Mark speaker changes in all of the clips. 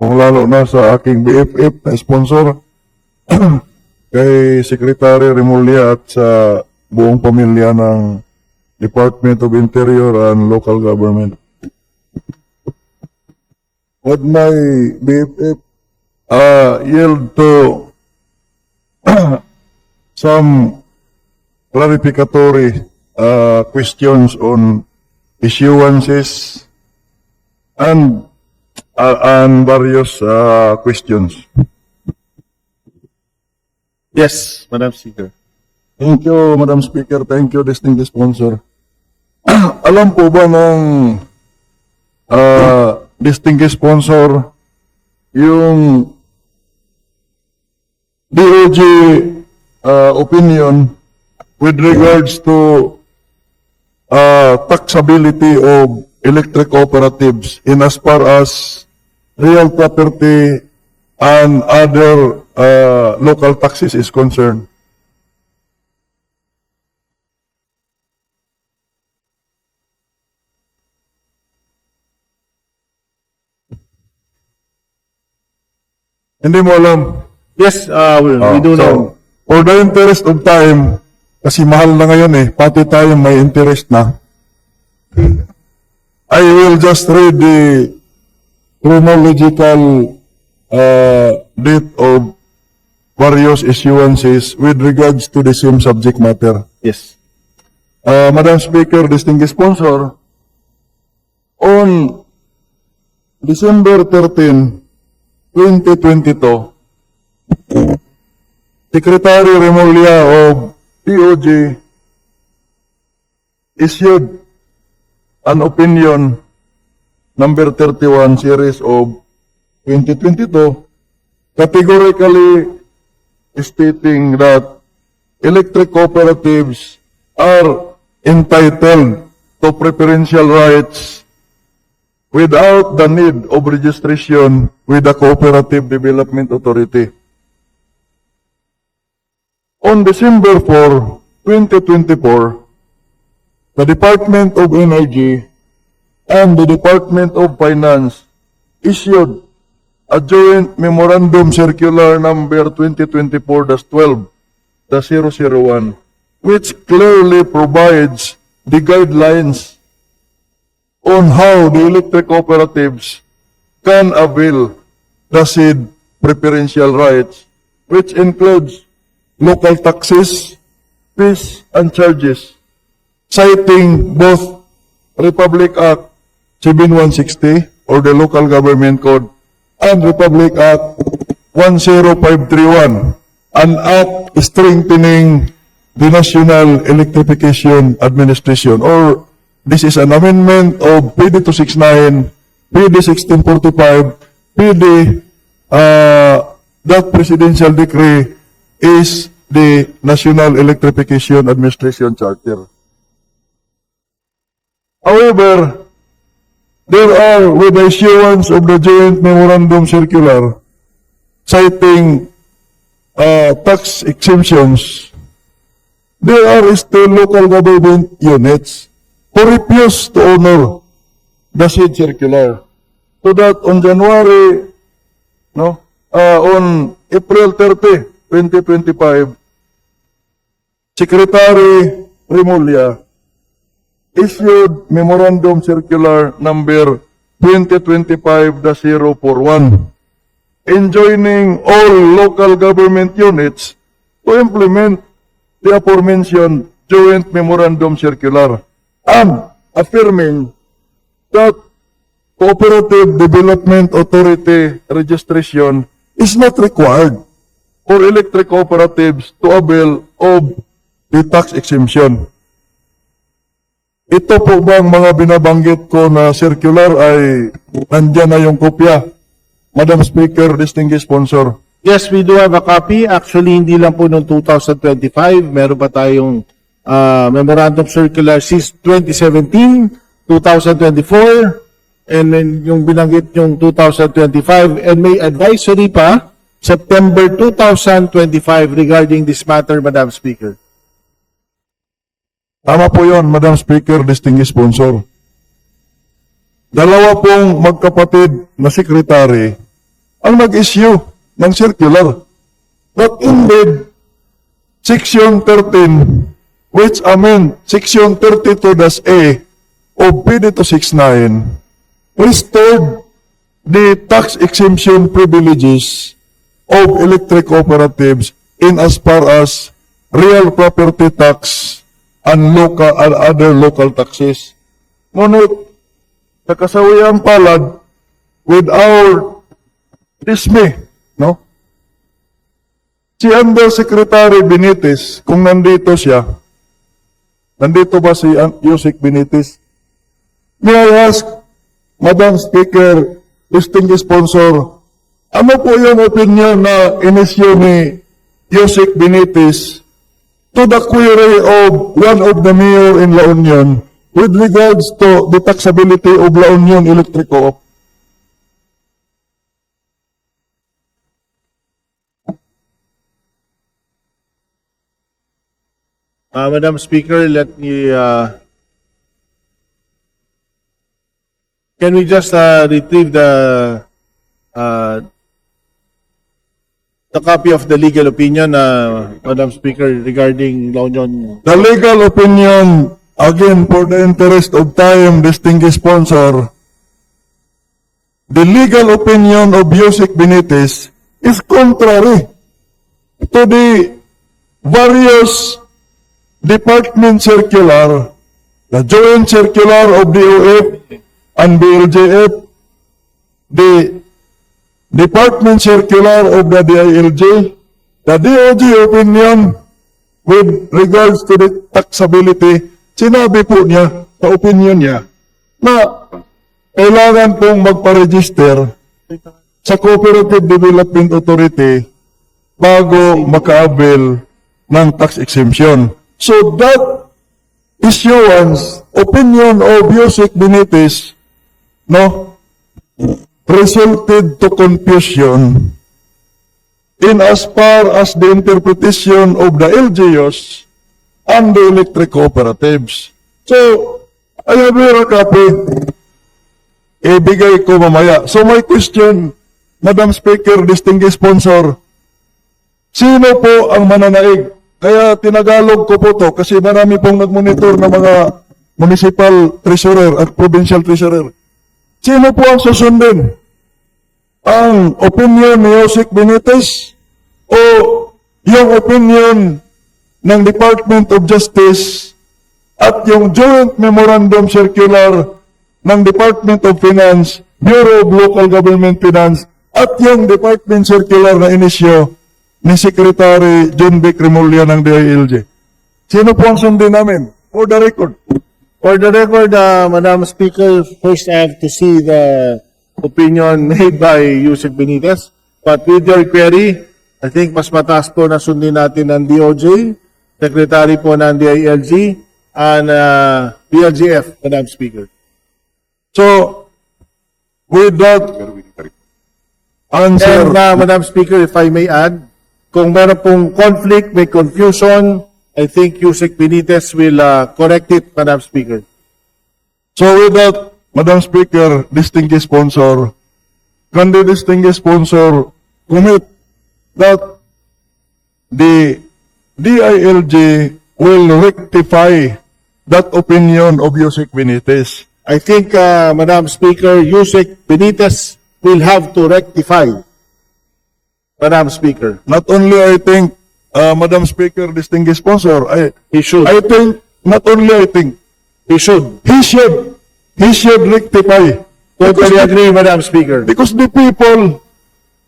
Speaker 1: kung lalo na sa aking BFF na sponsor, kay Secretary Remulla at sa buong pamilya ng Department of Interior and Local Government. Would my BFF uh, yield to some clarificatory uh, questions on issuances and uh, and various uh, questions.
Speaker 2: Yes, Madam Speaker.
Speaker 1: Thank you, Madam Speaker. Thank you, distinguished sponsor. Alam po ba ng uh, distinguished sponsor yung DOJ uh, opinion with regards to uh, taxability of electric cooperatives in as far as real property and other uh, local taxes is concerned? Hindi mo alam.
Speaker 2: Yes, uh, we, we
Speaker 1: Ah,
Speaker 2: do
Speaker 1: so,
Speaker 2: know.
Speaker 1: For the interest of time, kasi mahal na ngayon eh, pati tayo may interest na. I will just read the chronological uh, date of various issuances with regards to the same subject matter.
Speaker 2: Yes.
Speaker 1: Uh, Madam Speaker, distinguished sponsor, on December 13, 2022, Secretary Remulla of POG issued an opinion number 31 series of 2022 categorically stating that electric cooperatives are entitled to preferential rights without the need of registration with the Cooperative Development Authority. On December 4, 2024, the Department of Energy and the Department of Finance issued a joint memorandum circular number 2024-12, the 001, which clearly provides the guidelines on how the electric cooperatives can avail the said preferential rights, which includes local taxes, fees, and charges, citing both Republic Act 7160 or the Local Government Code and Republic Act 10531, an act strengthening the National Electrification Administration or this is an amendment of PD 269, PD 1645, PD uh, that presidential decree is the National Electrification Administration Charter. However, there are, with the issuance of the joint memorandum circular, citing uh, tax exemptions, there are still local government units who refuse to honor the said circular. So that on January, no, uh, on April 30, 2025, Secretary Remulla issued Memorandum Circular Number 2025-041 enjoining all local government units to implement the aforementioned joint memorandum circular and affirming that Cooperative Development Authority registration is not required for electric cooperatives to avail of the tax exemption. Ito po bang mga binabanggit ko na circular ay nandyan na yung kopya? Madam Speaker, distinguished sponsor.
Speaker 2: Yes, we do have a copy. Actually, hindi lang po noong 2025. Meron pa tayong uh, Memorandum Circular since 2017, 2024, and then yung binanggit yung 2025, and may advisory pa September 2025 regarding this matter, Madam Speaker.
Speaker 1: Tama po yon, Madam Speaker, distinguished sponsor. Dalawa pong magkapatid na sekretary ang nag-issue ng circular. But indeed, Section 13, which amend Section 32-A of PD 269, restored the tax exemption privileges of electric cooperatives in as far as real property tax and local and other local taxes. Ngunit, sa kasawiang palad, with our dismay, no? Si Undersecretary Benitez, kung nandito siya, nandito ba si Yusek Benitez? May I ask, Madam Speaker, distinguished sponsor, ano po yung opinion na inisyo ni Yusek Benitez to the query of one of the mayor in La Union with regards to the taxability of La Union Electric Co-op?
Speaker 2: Uh, Madam Speaker, let me, uh, can we just, uh, retrieve the, uh, the copy of the legal opinion, uh, Madam Speaker, regarding La Union?
Speaker 1: The legal opinion, again, for the interest of time, distinguished sponsor, the legal opinion of Yusek Benitez is contrary to the various department circular, the joint circular of DOF and BLJF, the department circular of the DILG, the DOJ opinion with regards to the taxability, sinabi po niya, sa opinion niya, na kailangan pong magpa-register sa Cooperative Development Authority bago maka-avail ng tax exemption. So that issuance, opinion of Yusek Benitez, no, resulted to confusion in as far as the interpretation of the LGUs and the electric cooperatives. So, I have here a copy. Ibigay ko mamaya. So, my question, Madam Speaker, distinguished sponsor, sino po ang mananaig? Kaya tinagalog ko po to kasi marami pong nagmonitor ng mga municipal treasurer at provincial treasurer. Sino po ang susundin? Ang opinion ni Josek Benitez o yung opinion ng Department of Justice at yung joint memorandum circular ng Department of Finance, Bureau of Local Government Finance at yung department circular na inisyo ni Secretary John B. Cremulya ng DILG. Sino po ang sundin namin? For the record.
Speaker 2: For the record, uh, Madam Speaker, first I have to see the opinion made by Yusek Benitez. But with your query, I think mas mataas po na sundin natin ng DOJ, Secretary po ng DILG, and uh, DLGF, Madam Speaker.
Speaker 1: So, with that answer,
Speaker 2: And uh, Madam Speaker, if I may add, kung meron pong conflict, may confusion, I think Yusek Benitez will uh, correct it, Madam Speaker.
Speaker 1: So with that, Madam Speaker, distinguished sponsor, can the distinguished sponsor commit that the DILG will rectify that opinion of Yusek Benitez?
Speaker 2: I think, uh, Madam Speaker, Yusek Benitez will have to rectify. Madam Speaker,
Speaker 1: Not only I think, uh, Madam Speaker, distinguished sponsor, I,
Speaker 2: he should.
Speaker 1: I think, not only I think,
Speaker 2: He should.
Speaker 1: he should, he should rectify.
Speaker 2: Totally
Speaker 1: Because-
Speaker 2: agree, Madam Speaker.
Speaker 1: Because the people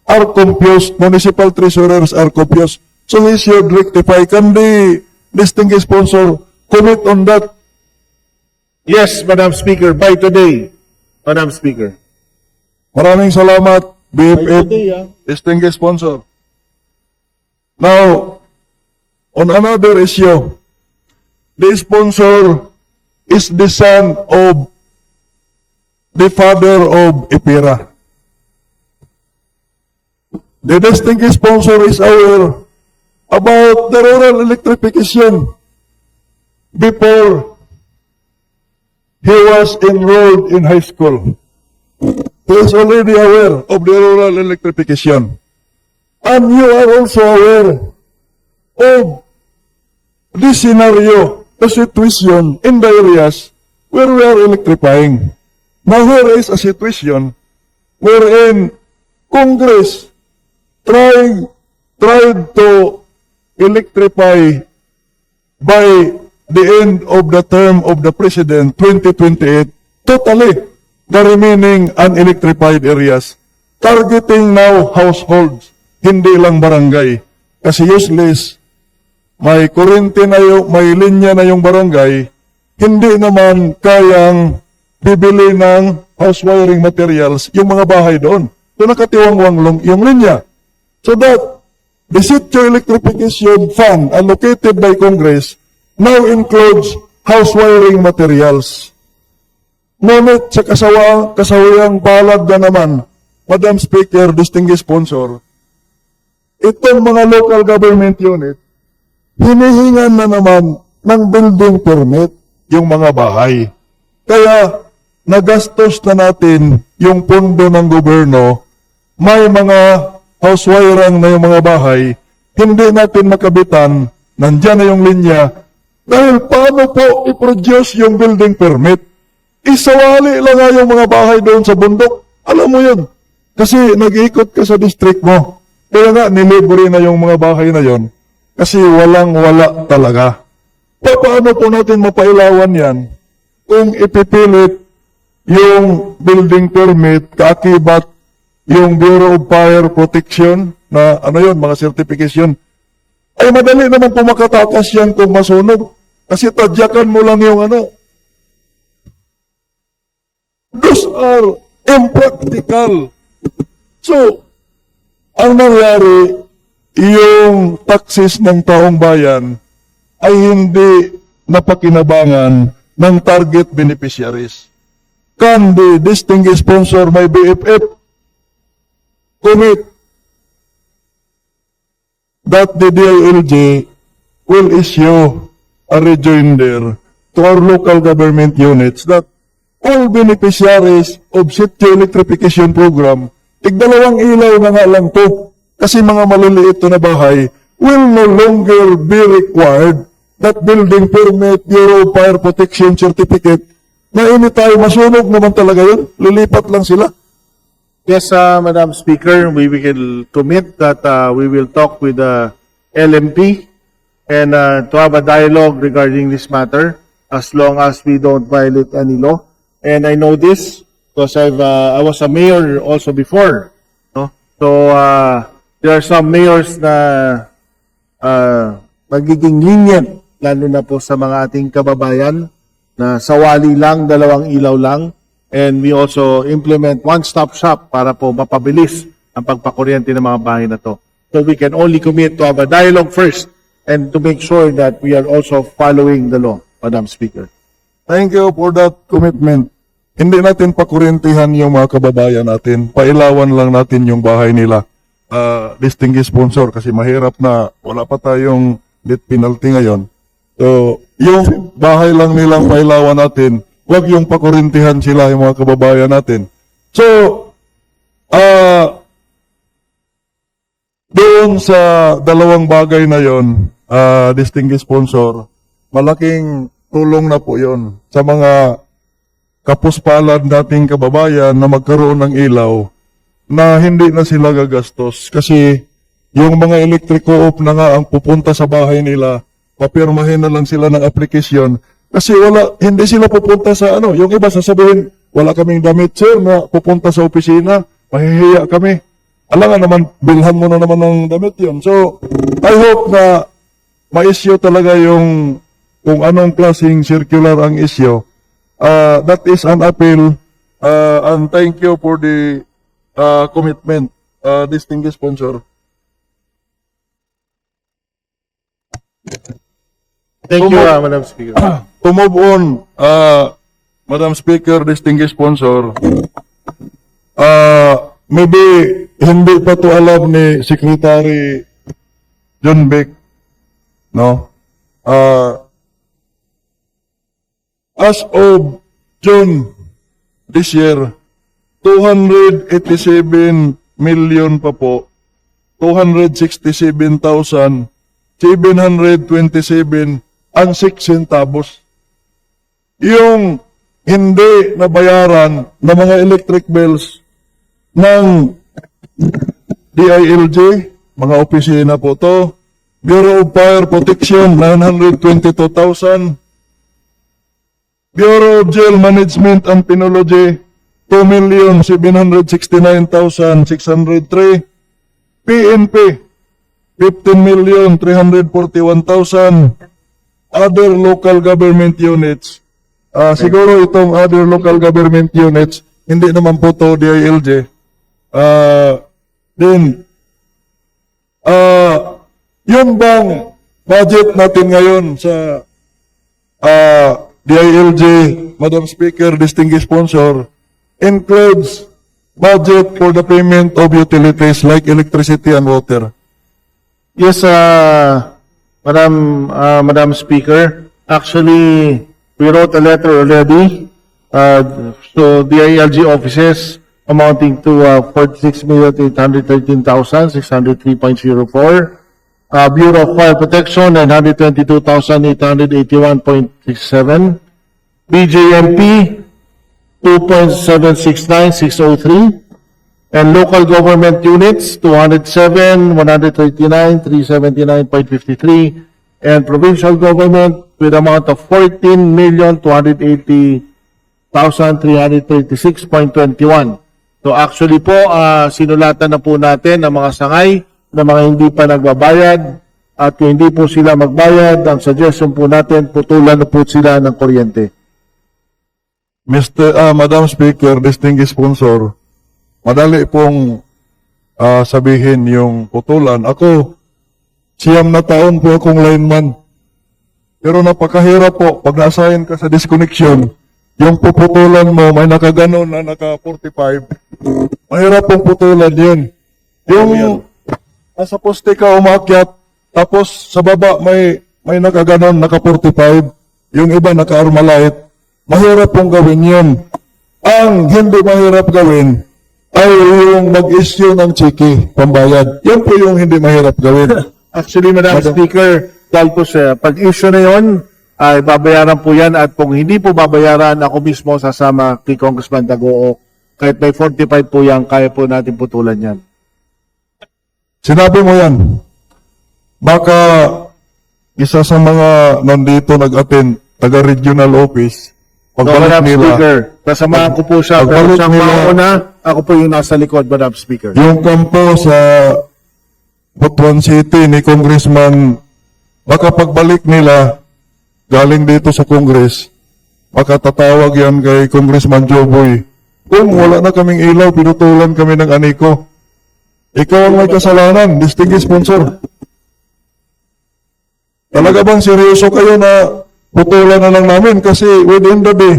Speaker 1: are confused, municipal treasurers are confused. So we should rectify. Can the distinguished sponsor commit on that?
Speaker 2: Yes, Madam Speaker, by today, Madam Speaker.
Speaker 1: Maraming salamat, BFF,
Speaker 2: today, ah.
Speaker 1: distinguished sponsor. Now, on another issue, the sponsor is the son of the father of Ipira. The distinguished sponsor is aware about the rural electrification before he was enrolled in high school. he is already aware of the rural electrification. And you are also aware of this scenario, the situation in the areas where we are electrifying. Now, here is a situation wherein Congress tried, tried to electrify by the end of the term of the President 2028, totally the remaining unelectrified areas, targeting now households, hindi lang barangay. Kasi useless, may kurente na yung, may linya na yung barangay, hindi naman kayang bibili ng house wiring materials yung mga bahay doon. So nakatiwangwang lang yung linya. So that the Sitio Electrification Fund allocated by Congress now includes house wiring materials. Ngunit sa kasawa, kasawayang palad na naman, Madam Speaker, distinguished sponsor, itong mga local government unit, hinihingan na naman ng building permit yung mga bahay. Kaya, nagastos na natin yung pondo ng gobyerno, may mga house wiring na yung mga bahay, hindi natin makabitan, nandyan na yung linya, dahil paano po i-produce yung building permit? Isawali lang nga yung mga bahay doon sa bundok. Alam mo yun. Kasi nag-ikot ka sa district mo. Kaya nga, nilibre na yung mga bahay na yon. Kasi walang wala talaga. Pa- Paano po natin mapailawan yan kung ipipilit yung building permit kaakibat yung Bureau of Fire Protection na ano yun, mga certification. Ay madali naman po yan kung masunog. Kasi tadyakan mo lang yung ano. Those are impractical. So, ang nangyari, yung taxes ng taong bayan ay hindi napakinabangan ng target beneficiaries. Can the distinguished sponsor, my BFF, commit that the DILG will issue a rejoinder to our local government units that all beneficiaries of city electrification program, tigdalawang ilaw na nga lang to kasi mga maliliit na bahay will no longer be required. That building permit, Bureau Fire Protection Certificate na anytime masunog naman talaga yun, lilipat lang sila.
Speaker 2: Yes, uh, Madam Speaker, we will commit that uh, we will talk with the LMP and uh, to have a dialogue regarding this matter as long as we don't violate any law. And I know this because I've uh, I was a mayor also before. No? So uh, there are some mayors na uh, magiging lenient lalo na po sa mga ating kababayan na sawali lang, dalawang ilaw lang. And we also implement one-stop shop para po mapabilis ang pagpakuryente ng mga bahay na to. So we can only commit to have a dialogue first and to make sure that we are also following the law, Madam Speaker.
Speaker 1: Thank you for that commitment. Hindi natin pakuryentihan yung mga kababayan natin. Pailawan lang natin yung bahay nila. Uh, distinguished sponsor kasi mahirap na wala pa tayong death penalty ngayon. So, yung bahay lang nilang pailawan natin, wag yung pakuryentihan sila yung mga kababayan natin. So, ah doon sa dalawang bagay na yon, ah, distinguished sponsor, malaking tulong na po yon sa mga kapuspalad nating kababayan na magkaroon ng ilaw na hindi na sila gagastos kasi yung mga electric co-op na nga ang pupunta sa bahay nila, papirmahin na lang sila ng application kasi wala, hindi sila pupunta sa ano, yung iba sasabihin, wala kaming damit sir na pupunta sa opisina, mahihiya kami. Alam nga naman, bilhan mo na naman ng damit yon. So, I hope na ma-issue talaga yung kung anong klaseng circular ang issue. Uh, that is an appeal uh, and thank you for the uh, commitment, uh, distinguished sponsor.
Speaker 2: Thank you, uh, Madam Speaker.
Speaker 1: To move on, uh, Madam Speaker, distinguished sponsor, uh, maybe hindi pa to alam ni Secretary John Beck, no? Uh, as of June this year, 287 million pa po, 267,727 ang 6 centavos. Yung hindi nabayaran na mga electric bills ng DILG, mga opisina po to, Bureau of Fire Protection, 922,000, Bureau of Jail Management and Penology, 2,769,603. PNP, 15,341,000. Other local government units, ah siguro itong other local government units, hindi naman po to DILG. Ah, then, ah, yun bang budget natin ngayon sa uh, DILG, Madam Speaker, distinguished sponsor, includes budget for the payment of utilities like electricity and water.
Speaker 2: Yes, uh, Madam, uh, Madam Speaker. Actually, we wrote a letter already uh, to the ILG offices amounting to uh, 46,813,603.04. Uh, Bureau of Fire Protection, 922,881.67. BJMP, 2.769603. And local government units, 207, 139, 379.53. And provincial government with amount of 14 million, 280,336.21. So actually po, ah, sinulatan na po natin ang mga sangay na mga hindi pa nagbabayad. At kung hindi po sila magbayad, ang suggestion po natin, putulan na po sila ng kuryente.
Speaker 1: Mr. ah, Madam Speaker, distinguished sponsor, madali pong ah, sabihin yung putulan. Ako, siyam na taon po akong lineman. Pero napakahirap po, pag na-assign ka sa disconnection, yung puputulan mo, may nakaganon na naka 45, mahirap pong putulan yun. Yung nasa poste ka umakyat, tapos sa baba may may nakaganon naka 45, yung iba naka armalite, mahirap pong gawin yun. Ang hindi mahirap gawin ay yung mag-issue ng chiki, pambayad. Yan po yung hindi mahirap gawin.
Speaker 2: Actually, Madam
Speaker 1: Madam-
Speaker 2: Speaker, dahil po sa pag-issue na yon, ay babayaran po yan at kung hindi po babayaran, ako mismo sasama kay Congressman Dagoo. Kahit may 45 po yan, kaya po natin putulan yan.
Speaker 1: Sinabi mo yan. Baka isa sa mga nandito nag-attend, taga-regional office, pagbalik
Speaker 2: Madam
Speaker 1: nila,
Speaker 2: Speaker, kasamahan ko po siya, pero
Speaker 1: Pagbalik
Speaker 2: siyang
Speaker 1: nila-
Speaker 2: mauna, ako po yung nasa likod, Madam Speaker.
Speaker 1: yung kampo sa Butuan City ni Congressman, baka pagbalik nila, galing dito sa Congress, baka tatawag yan kay Congressman Joboy. Kung wala na kaming ilaw, pinutulan kami ng aniko. Ikaw ang may kasalanan, distinguished sponsor. Talaga bang seryoso kayo na putulan na lang namin? Kasi within the day,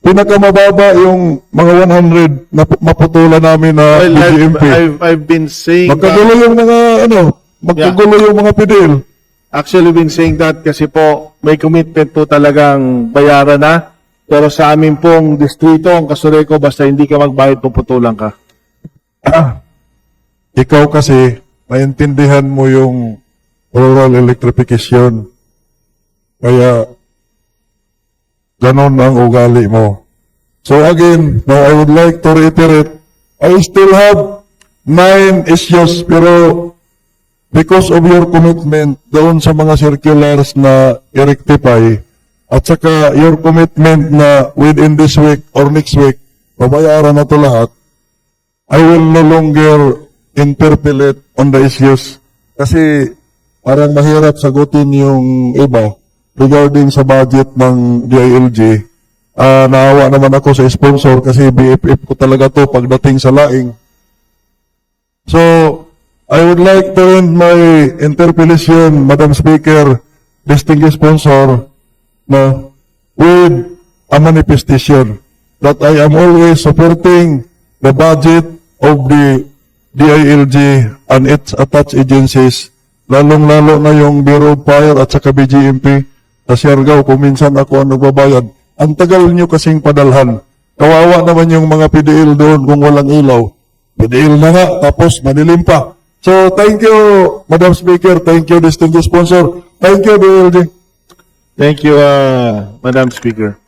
Speaker 1: pinakamababa yung mga 100 na pu- maputulan namin na
Speaker 2: Well, I've,
Speaker 1: BGMP.
Speaker 2: I've, I've been saying
Speaker 1: Magkagulo
Speaker 2: that,
Speaker 1: yung mga ano, magkagulo yung mga pidil.
Speaker 2: actually been saying that kasi po, may commitment po talagang bayaran na. Pero sa amin pong distrito, ang kasureko, basta hindi ka magbayad, puputulan ka.
Speaker 1: Ikaw kasi, maintindihan mo yung rural electrification. Kaya, ganon ang ugali mo. So again, now I would like to reiterate, I still have nine issues, pero because of your commitment doon sa mga circulars na i-rectify, at saka your commitment na within this week or next week, babayaran na to lahat, I will no longer interpolate on the issues kasi parang mahirap sagutin yung iba regarding sa budget ng DILG. Ah, naawa naman ako sa sponsor kasi BFF ko talaga to pagdating sa laing. So, I would like to end my interpellation, Madam Speaker, distinguished sponsor, no, with a manifestation that I am always supporting the budget of the DILG and its attached agencies, lalong-lalo na yung Bureau of Fire at saka BGMP. Sa Siargao, kung minsan ako ang nagbabayad, ang tagal nyo kasing padalhan. Kawawa naman yung mga PDL doon kung walang ilaw. PDL na nga, tapos madilim pa. So, thank you, Madam Speaker. Thank you, distinguished sponsor. Thank you, DLG.
Speaker 2: Thank you, uh, Madam Speaker.